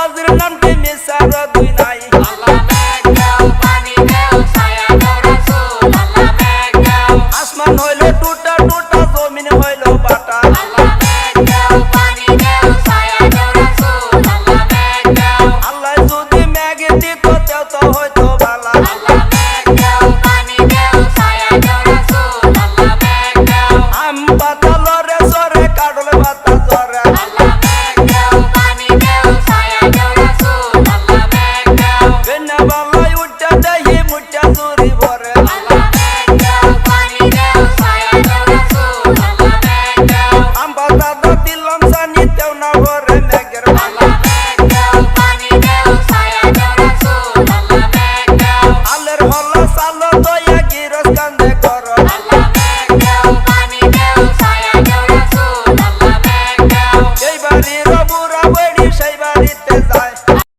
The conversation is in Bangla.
হজুর নামটি মিশার দুই নাই? আসমান হইল টুটা টুটা, জমিন হইল বাটা। আল্লাহ আম পাতালরে I'm about to tell them, son, you don't know what